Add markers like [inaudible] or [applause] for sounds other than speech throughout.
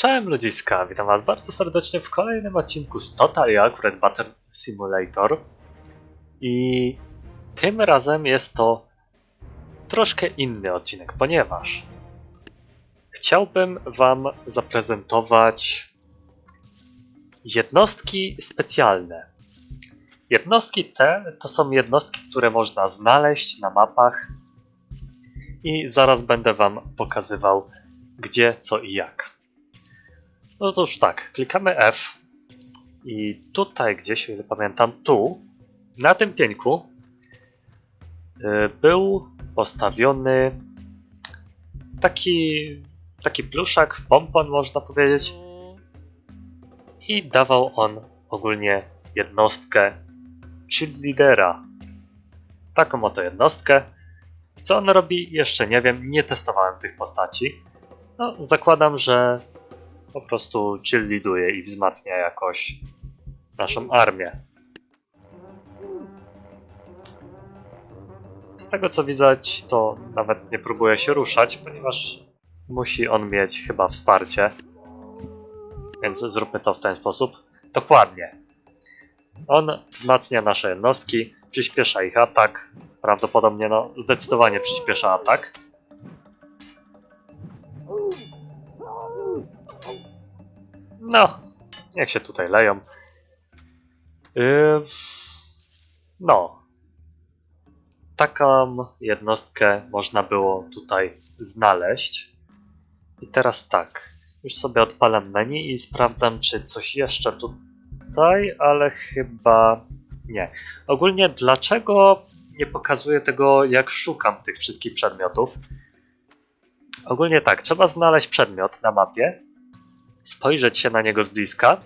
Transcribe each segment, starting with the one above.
Cześć ludziska, witam was bardzo serdecznie w kolejnym odcinku z Total Accurate Battle Simulator i tym razem jest to troszkę inny odcinek, ponieważ chciałbym wam zaprezentować jednostki specjalne. Jednostki te to są jednostki, które można znaleźć na mapach i zaraz będę wam pokazywał gdzie, co i jak. No to już tak, klikamy F i tutaj gdzieś, o ile pamiętam, tu, na tym pieńku y, był postawiony taki, taki pluszak, pompon można powiedzieć i dawał on ogólnie jednostkę cheerleadera. Taką oto jednostkę. Co on robi, jeszcze nie wiem, nie testowałem tych postaci. No, zakładam, że po prostu cheerleaduje i wzmacnia jakoś naszą armię. Z tego co widać, to nawet nie próbuje się ruszać, ponieważ musi on mieć chyba wsparcie. Więc zróbmy to w ten sposób. Dokładnie. On wzmacnia nasze jednostki, przyspiesza ich atak. Prawdopodobnie, no, zdecydowanie przyspiesza atak. No, niech się tutaj leją. Yy, no. Taką jednostkę można było tutaj znaleźć. I teraz tak. Już sobie odpalam menu i sprawdzam, czy coś jeszcze tutaj, ale chyba nie. Ogólnie dlaczego nie pokazuję tego, jak szukam tych wszystkich przedmiotów? Ogólnie tak, trzeba znaleźć przedmiot na mapie, spojrzeć się na niego z bliska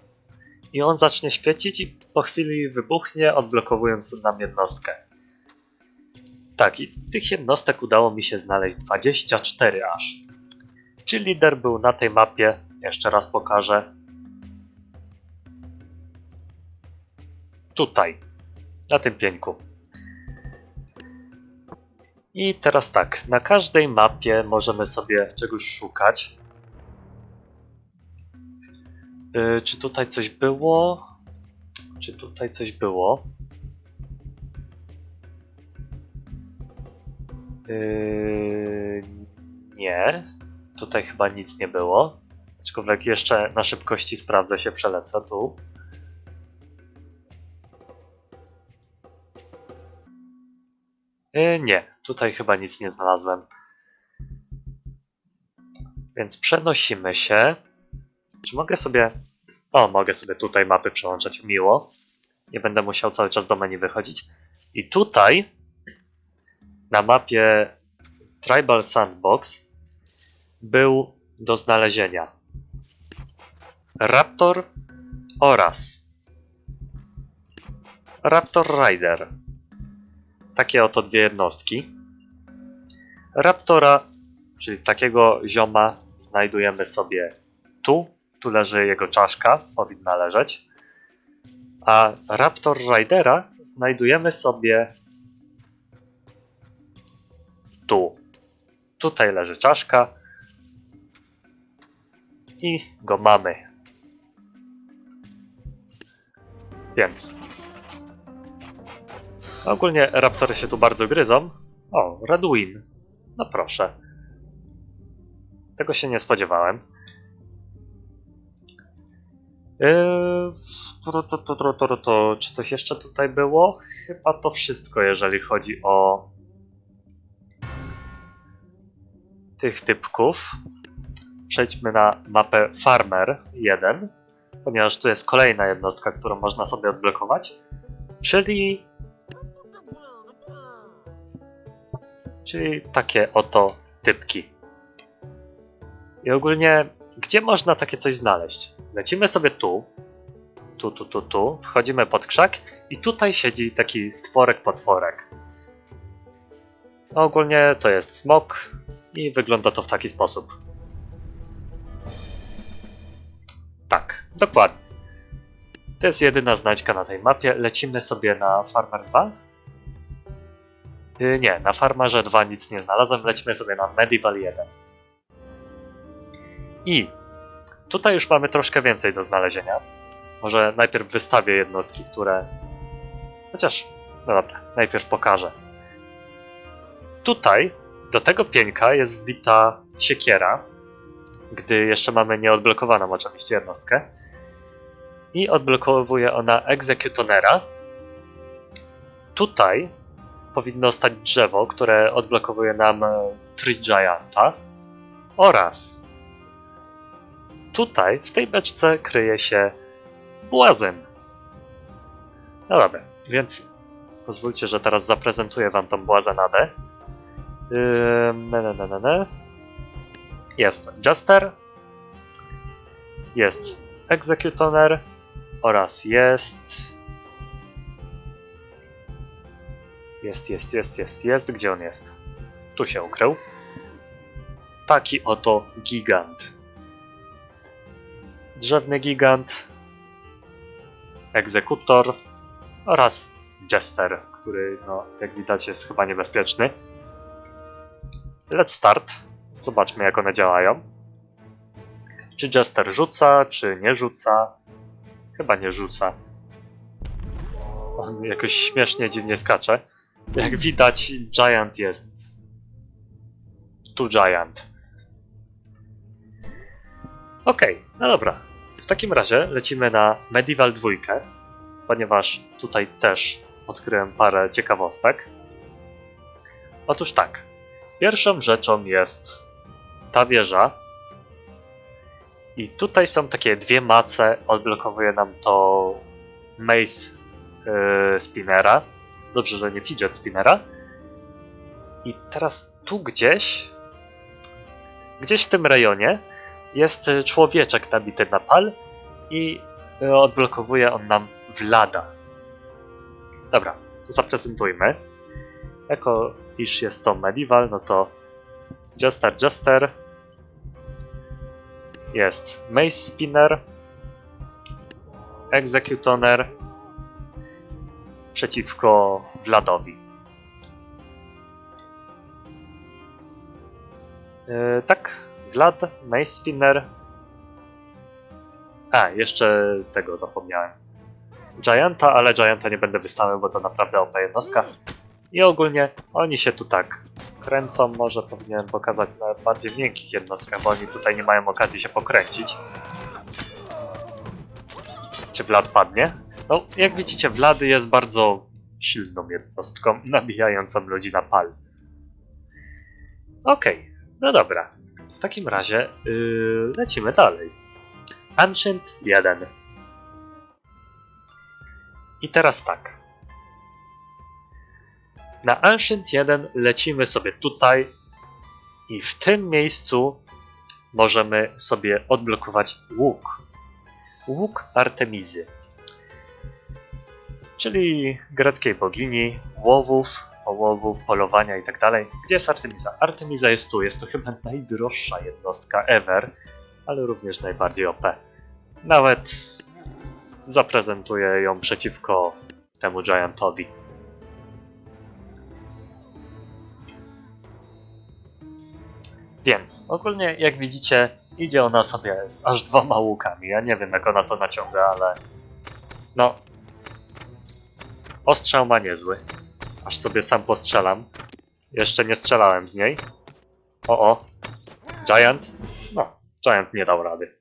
i on zacznie świecić i po chwili wybuchnie, odblokowując nam jednostkę. Tak, i tych jednostek udało mi się znaleźć 24 aż. Czyli lider był na tej mapie, jeszcze raz pokażę. Tutaj, na tym pieńku. I teraz tak, na każdej mapie możemy sobie czegoś szukać. Yy, czy tutaj coś było? Czy tutaj coś było? Yy, nie. Tutaj chyba nic nie było. Aczkolwiek jeszcze na szybkości sprawdzę się, przelecę tu. Yy, nie, tutaj chyba nic nie znalazłem. Więc przenosimy się. Czy mogę sobie... O, mogę sobie tutaj mapy przełączać miło. Nie będę musiał cały czas do menu wychodzić. I tutaj na mapie Tribal Sandbox był do znalezienia Raptor oraz Raptor Rider. Takie oto dwie jednostki. Raptora, czyli takiego zioma, znajdujemy sobie tu. Tu leży jego czaszka, powinna leżeć. A Raptor Ridera znajdujemy sobie tu. Tutaj leży czaszka. I go mamy. Więc. Ogólnie raptory się tu bardzo gryzą. O, Redwin. No proszę. Tego się nie spodziewałem. To, to, to, to, to, to, czy coś jeszcze tutaj było? Chyba to wszystko, jeżeli chodzi o tych typków. Przejdźmy na mapę Farmer 1, ponieważ tu jest kolejna jednostka, którą można sobie odblokować, czyli czyli takie oto typki. I ogólnie, gdzie można takie coś znaleźć? Lecimy sobie tu, tu, tu, tu, tu, wchodzimy pod krzak i tutaj siedzi taki stworek, potworek. Ogólnie to jest smok i wygląda to w taki sposób. Tak, dokładnie. To jest jedyna znajdźka na tej mapie. Lecimy sobie na Farmer 2. Yy, nie, na Farmerze 2 nic nie znalazłem. Lecimy sobie na Medieval 1. I tutaj już mamy troszkę więcej do znalezienia. Może najpierw wystawię jednostki, które. Chociaż. No dobra, najpierw pokażę. Tutaj do tego pieńka jest wbita siekiera, gdy jeszcze mamy nieodblokowaną oczywiście jednostkę. I odblokowuje ona egzekutonera. Tutaj powinno stać drzewo, które odblokowuje nam e, Tree Gianta. Oraz tutaj, w tej beczce, kryje się błazen. No dobra, więc pozwólcie, że teraz zaprezentuję wam tą błazenadę. Ym, ne, ne, ne, ne, ne. Jest Jester, jest Executioner oraz jest... Jest, jest, jest, jest, jest. Gdzie on jest? Tu się ukrył. Taki oto gigant. Drzewny gigant, egzekutor oraz jester, który, no, jak widać, jest chyba niebezpieczny. Let's start. Zobaczmy, jak one działają. Czy jester rzuca, czy nie rzuca? Chyba nie rzuca. On jakoś śmiesznie, dziwnie skacze. Jak widać, Giant jest. Tu Giant. Okej, no dobra. W takim razie lecimy na Medieval 2, ponieważ tutaj też odkryłem parę ciekawostek. Otóż tak. Pierwszą rzeczą jest ta wieża. I tutaj są takie dwie mace. Odblokowuje nam to Maze yy, Spinnera. Dobrze, że nie Fidget Spinnera. I teraz tu gdzieś, gdzieś w tym rejonie jest y, człowieczek nabity na pal i y, odblokowuje on nam Vlada. Dobra, zaprezentujmy. Jako iż jest to medieval, no to Jester Jester jest Mace Spinner Executoner przeciwko Vladowi. Yy, tak, Vlad, Mace Spinner. A, jeszcze tego zapomniałem. Gianta, ale Gianta nie będę wystawiał, bo to naprawdę OP jednostka. I ogólnie oni się tu tak kręcą, może powinienem pokazać na bardziej miękkich jednostkach, bo oni tutaj nie mają okazji się pokręcić. Czy Vlad padnie? No, jak widzicie, Vlady jest bardzo silną jednostką, nabijającą ludzi na pal. Okej, no dobra. W takim razie yy, lecimy dalej. Ancient 1. I teraz tak. Na Ancient 1 lecimy sobie tutaj i w tym miejscu możemy sobie odblokować łuk. Łuk Artemizy. Czyli greckiej bogini łowów, połowów, polowania i tak dalej. Gdzie jest Artemisa? Artemisa jest tu, jest to chyba najdroższa jednostka ever, ale również najbardziej OP. Nawet zaprezentuję ją przeciwko temu Giantowi. Więc ogólnie, jak widzicie, idzie ona sobie z aż dwoma łukami. Ja nie wiem, jak ona to naciąga, ale no. Ostrzał ma niezły. Aż sobie sam postrzelam. Jeszcze nie strzelałem z niej. O, o. Giant? No, Giant nie dał rady.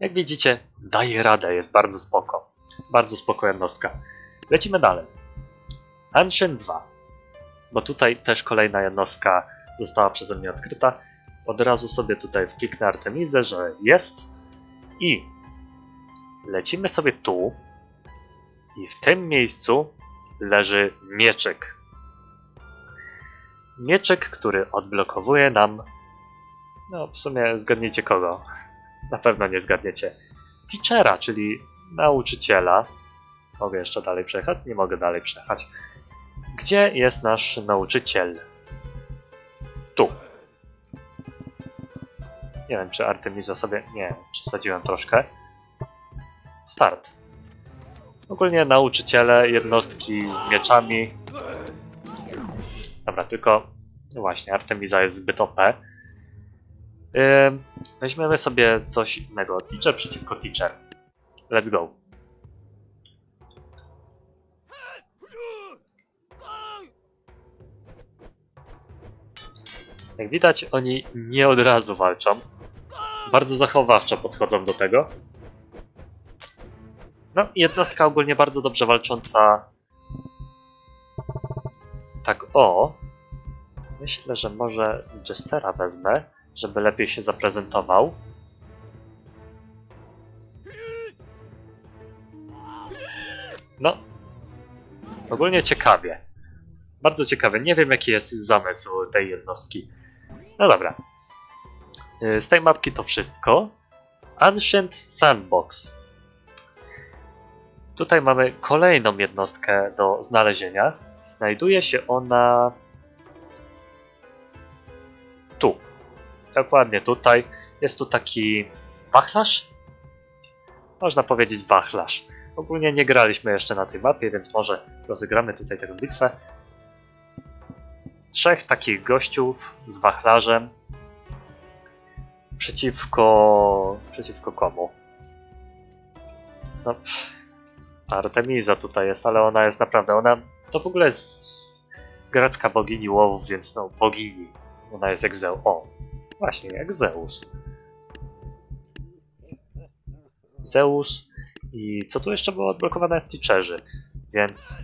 Jak widzicie, daje radę, jest bardzo spoko. Bardzo spoko jednostka. Lecimy dalej. Ancient 2. Bo tutaj też kolejna jednostka została przeze mnie odkryta. Od razu sobie tutaj wkliknę Artemizę, że jest. I lecimy sobie tu. I w tym miejscu leży mieczyk. Mieczyk, który odblokowuje nam. No, w sumie zgadniecie kogo. Na pewno nie zgadniecie. Teachera, czyli nauczyciela. Mogę jeszcze dalej przejechać? Nie mogę dalej przejechać. Gdzie jest nasz nauczyciel? Tu. Nie wiem, czy Artemisa sobie... Nie, przesadziłem troszkę. Start. Ogólnie nauczyciele, jednostki z mieczami. Dobra, tylko... Właśnie, Artemisa jest zbyt OP. Ym, Weźmiemy sobie coś innego. Teacher przeciwko teacher. Let's go. Jak widać, oni nie od razu walczą. Bardzo zachowawczo podchodzą do tego. No, jednostka ogólnie bardzo dobrze walcząca. Tak, o. Myślę, że może Jestera wezmę, żeby lepiej się zaprezentował. No, ogólnie ciekawie. Bardzo ciekawe. Nie wiem, jaki jest zamysł tej jednostki. No dobra. Y, Z tej mapki to wszystko. Ancient Sandbox. Tutaj mamy kolejną jednostkę do znalezienia. Znajduje się ona tu. Dokładnie tutaj. Jest tu taki wachlarz? Można powiedzieć wachlarz. Ogólnie nie graliśmy jeszcze na tej mapie, więc może rozegramy tutaj tę bitwę. Trzech takich gościów z wachlarzem przeciwko... przeciwko komu? No, Artemisa tutaj jest, ale ona jest naprawdę, ona to w ogóle jest grecka bogini łowów, więc no bogini. Ona jest jak Zeus. O, właśnie, jak Zeus. Zeus i co tu jeszcze było odblokowane? Teacherzy, więc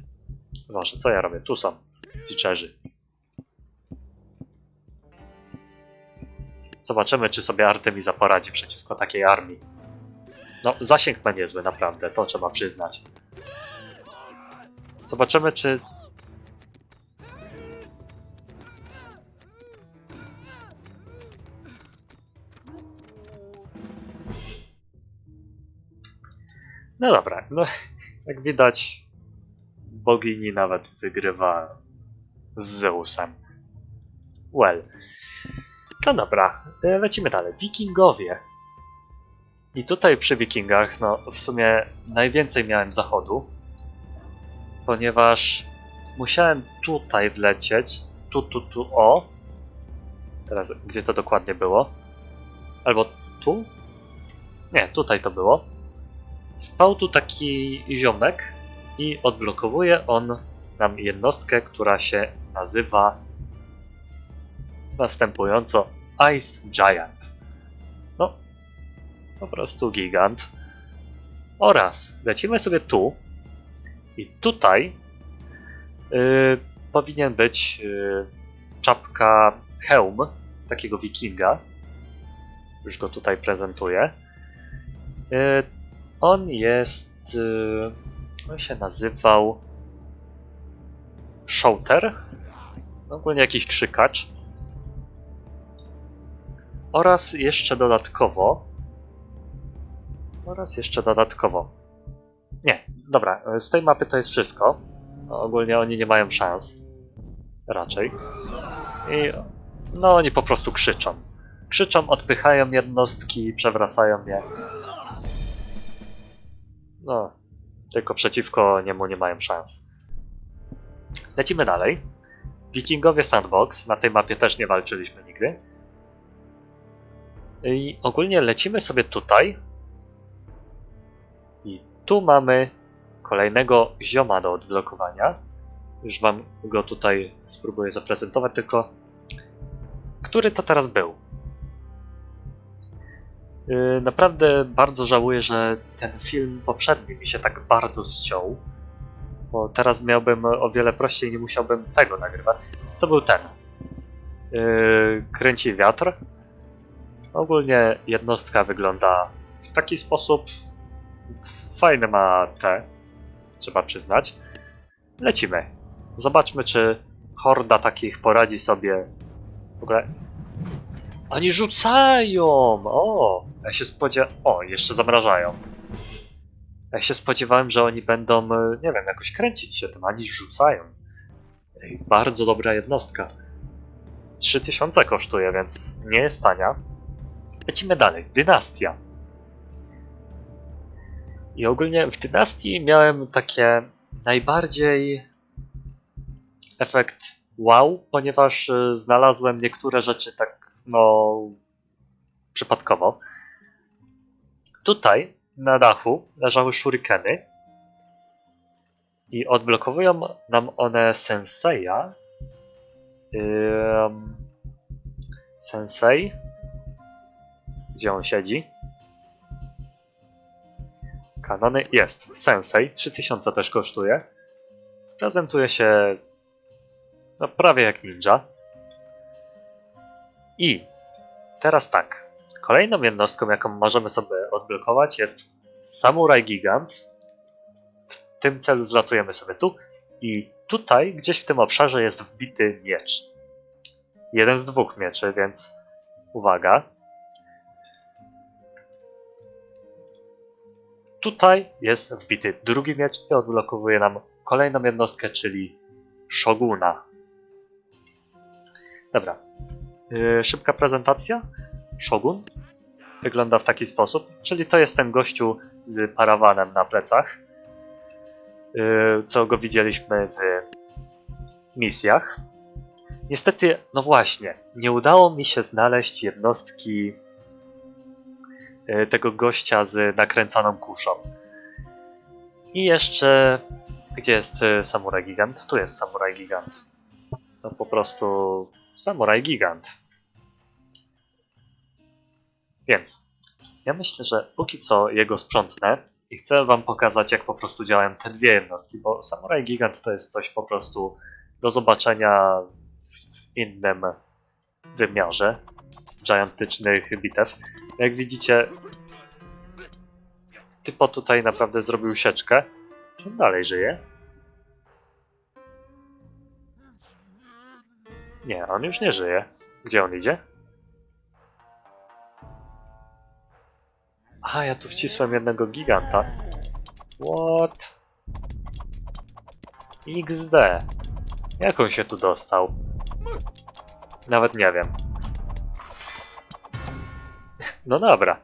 może co ja robię? Tu są teacherzy. Zobaczymy, czy sobie Artemisa poradzi przeciwko takiej armii. No, zasięg ma niezły, naprawdę, to trzeba przyznać. Zobaczymy, czy... No dobra, no [laughs] jak widać bogini nawet wygrywa z Zeusem. Well. No dobra, lecimy dalej. Wikingowie. I tutaj przy Wikingach, no w sumie najwięcej miałem zachodu, ponieważ musiałem tutaj wlecieć, tu, tu, tu, o. Teraz, gdzie to dokładnie było? Albo tu? Nie, tutaj to było. Spał tu taki ziomek i odblokowuje on nam jednostkę, która się nazywa następująco Ice Giant. Po prostu gigant. Oraz lecimy sobie tu i tutaj yy, powinien być yy, czapka, hełm takiego wikinga. Już go tutaj prezentuję. Yy, on jest. Yy, on się nazywał. Shouter. Ogólnie jakiś krzykacz. Oraz jeszcze dodatkowo. Oraz jeszcze dodatkowo. Nie, dobra, z tej mapy to jest wszystko. Ogólnie oni nie mają szans. Raczej. I no oni po prostu krzyczą. Krzyczą, odpychają jednostki, przewracają je. No, tylko przeciwko niemu nie mają szans. Lecimy dalej. Wikingowie Sandbox. Na tej mapie też nie walczyliśmy nigdy. I ogólnie lecimy sobie tutaj. Tu mamy kolejnego zioma do odblokowania. Już wam go tutaj spróbuję zaprezentować, tylko który to teraz był? Yy, Naprawdę bardzo żałuję, że ten film poprzedni mi się tak bardzo ściął, bo teraz miałbym o wiele prościej, nie musiałbym tego nagrywać. To był ten. Yy, Kręci wiatr. Ogólnie jednostka wygląda w taki sposób. Fajne ma te, trzeba przyznać. Lecimy. Zobaczmy, czy horda takich poradzi sobie. W ogóle. Oni rzucają! O! Ja się spodziewałem. O, jeszcze zamrażają. Ja się spodziewałem, że oni będą, e, nie wiem, jakoś kręcić się tym, ani rzucają. Ej, bardzo dobra jednostka. 3000 kosztuje, więc nie jest tania. Lecimy dalej. Dynastia. I ogólnie w dynastii miałem takie najbardziej efekt wow, ponieważ y, znalazłem niektóre rzeczy tak, no, przypadkowo. Tutaj na dachu leżały shurikeny i odblokowują nam one Senseja. Ym... Sensei. Gdzie on siedzi? Kanony jest. Sensei. 3000 też kosztuje. Prezentuje się no, prawie jak ninja. I teraz tak. Kolejną jednostką, jaką możemy sobie odblokować jest Samurai Gigant. W tym celu zlatujemy sobie tu. I tutaj, gdzieś w tym obszarze jest wbity miecz. Jeden z dwóch mieczy, więc uwaga. Tutaj jest wbity drugi miecz i odblokowuje nam kolejną jednostkę, czyli Shoguna. Dobra. Yy, szybka prezentacja. Shogun wygląda w taki sposób, czyli to jest ten gościu z parawanem na plecach, yy, co go widzieliśmy w misjach. Niestety, no właśnie, nie udało mi się znaleźć jednostki tego gościa z nakręcaną kuszą. I jeszcze, gdzie jest yy, Samuraj Gigant? Tu jest Samuraj Gigant. No po prostu Samuraj Gigant. Więc ja myślę, że póki co jego sprzątnę i chcę wam pokazać, jak po prostu działają te dwie jednostki, bo Samurai Gigant to jest coś po prostu do zobaczenia w innym wymiarze gigantycznych bitew. Jak widzicie, typo tutaj naprawdę zrobił sieczkę. Czy on dalej żyje? Nie, on już nie żyje. Gdzie on idzie? A, ja tu wcisłem jednego giganta. What? XD. Jak on się tu dostał? Nawet nie wiem. No dobra.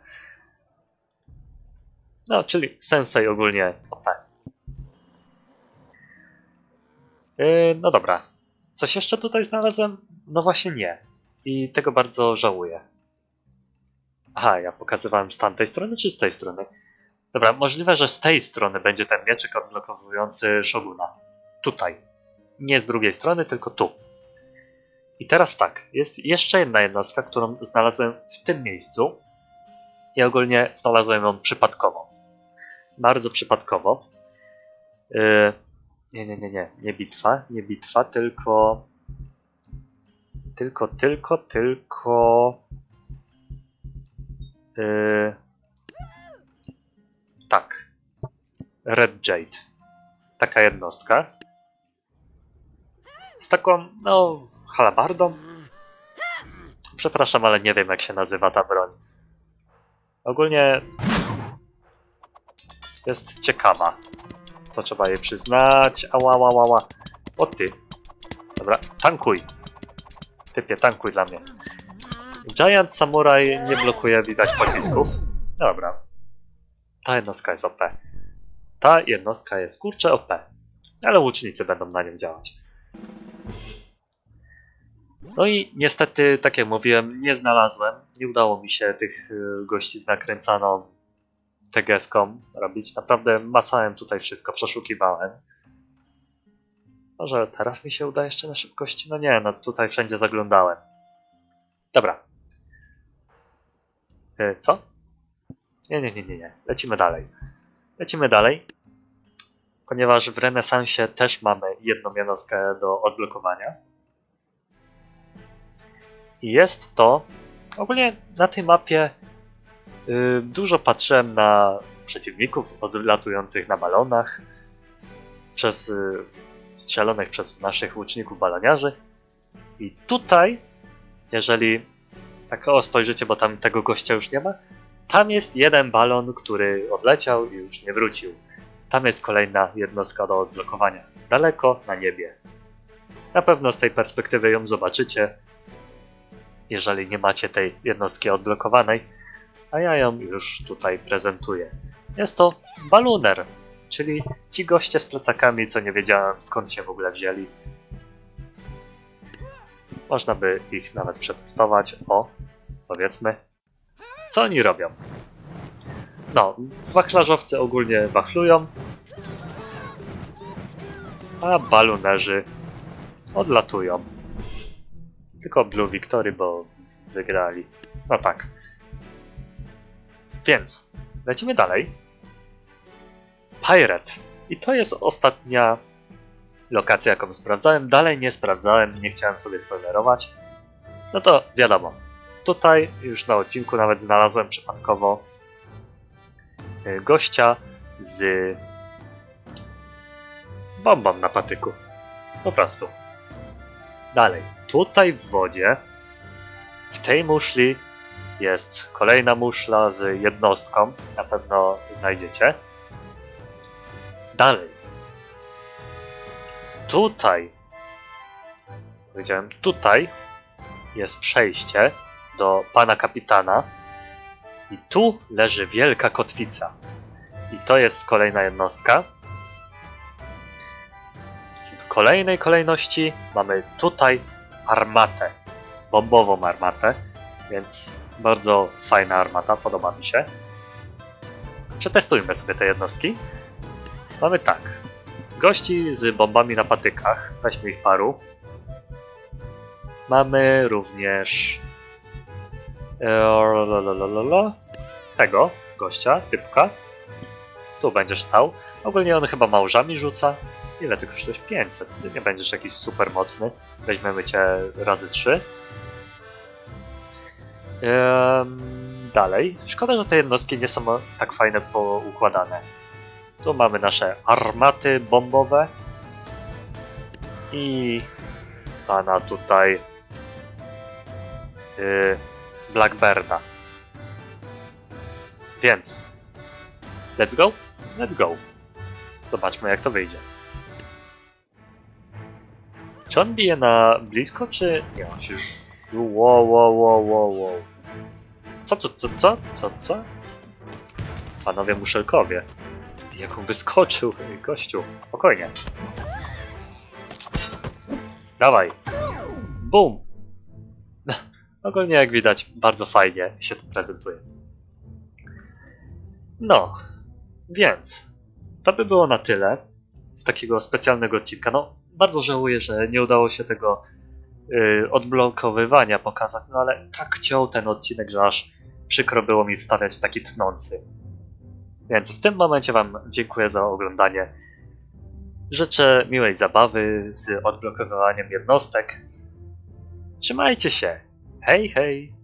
No, czyli Sensei ogólnie OP. Yy, no dobra. Coś jeszcze tutaj znalazłem? No właśnie nie. I tego bardzo żałuję. Aha, ja pokazywałem z tamtej strony czy z tej strony? Dobra, możliwe, że z tej strony będzie ten mieczyk odblokowujący Shoguna. Tutaj. Nie z drugiej strony, tylko tu. I teraz tak, jest jeszcze jedna jednostka, którą znalazłem w tym miejscu. I ogólnie znalazłem ją przypadkowo. Bardzo przypadkowo. Yy, nie, nie, nie, nie, nie bitwa, nie bitwa, tylko... Tylko, tylko, tylko... Yy... Tak. Red Jade. Taka jednostka. Z taką, no, halabardą. Przepraszam, ale nie wiem jak się nazywa ta broń. Ogólnie jest ciekawa. Co trzeba jej przyznać. Ała, ała, ała. O ty. Dobra, tankuj. Typie, tankuj dla mnie. Giant Samurai nie blokuje widać pocisków. Dobra. Ta jednostka jest OP. Ta jednostka jest kurczę OP. Ale łucznicy będą na nią działać. No i niestety, tak jak mówiłem, nie znalazłem. Nie udało mi się tych y, gości z nakręcaną tegeską robić. Naprawdę macałem tutaj wszystko, przeszukiwałem. Może teraz mi się uda jeszcze na szybkości? No nie, no tutaj wszędzie zaglądałem. Dobra. E, Co? Nie, nie, nie, nie, nie. Lecimy dalej. Lecimy dalej. Ponieważ w renesansie też mamy jedną jednostkę do odblokowania. Jest to. Ogólnie na tej mapie y, dużo patrzyłem na przeciwników odlatujących na balonach. Przez y, strzelonych przez naszych łuczników baloniarzy. I tutaj, jeżeli tak o spojrzycie, bo tam tego gościa już nie ma, tam jest jeden balon, który odleciał i już nie wrócił. Tam jest kolejna jednostka do odblokowania. Daleko na niebie. Na pewno z tej perspektywy ją zobaczycie, jeżeli nie macie tej jednostki odblokowanej, a ja ją już tutaj prezentuję. Jest to baluner, czyli ci goście z plecakami, co nie wiedziałem skąd się w ogóle wzięli. Można by ich nawet przetestować. O, powiedzmy. Co oni robią? No, wachlarzowcy ogólnie wachlują, a balunerzy odlatują. Tylko Blue Victory, bo wygrali. No tak. Więc lecimy dalej. Pirate. I to jest ostatnia lokacja, jaką sprawdzałem. Dalej nie sprawdzałem, nie chciałem sobie spoilerować. No to wiadomo. Tutaj już na odcinku nawet znalazłem przypadkowo y, gościa z bombą na patyku. Po prostu. Dalej. Tutaj w wodzie, w tej muszli jest kolejna muszla z jednostką. Na pewno znajdziecie. Dalej. Tutaj. Powiedziałem, tutaj jest przejście do pana kapitana. I tu leży wielka kotwica. I to jest kolejna jednostka. Kolejnej kolejności mamy tutaj armatę. Bombową armatę. Więc bardzo fajna armata, podoba mi się. Przetestujmy sobie te jednostki. Mamy tak. Gości z bombami na patykach. Weźmy ich paru. Mamy również e, tego gościa, typka. Tu będziesz stał. Ogólnie on chyba małżami rzuca. Ile ty kosztujesz? 500. Ty nie będziesz jakiś super mocny. Weźmiemy cię razy 3. Ehm, dalej. Szkoda, że te jednostki nie są tak fajne poukładane. Tu mamy nasze armaty bombowe. I pana tutaj yy, Blackbirda. Więc let's go? Let's go. Zobaczmy jak to wyjdzie. Czy on bije na blisko, czy nie? On się Wow, wow, wow, wow, wow. Co, co, co, co, co, co? Panowie muszelkowie. Jak on wyskoczył, gościu. Spokojnie. Dawaj. Bum. [laughs] Ogólnie jak widać, bardzo fajnie się to prezentuje. No, więc to by było na tyle z takiego specjalnego odcinka. No, bardzo żałuję, że nie udało się tego yy, odblokowywania pokazać, no ale tak ciął ten odcinek, że aż przykro było mi wstawiać taki tnący. Więc w tym momencie Wam dziękuję za oglądanie. Życzę miłej zabawy z odblokowywaniem jednostek. Trzymajcie się. Hej, hej!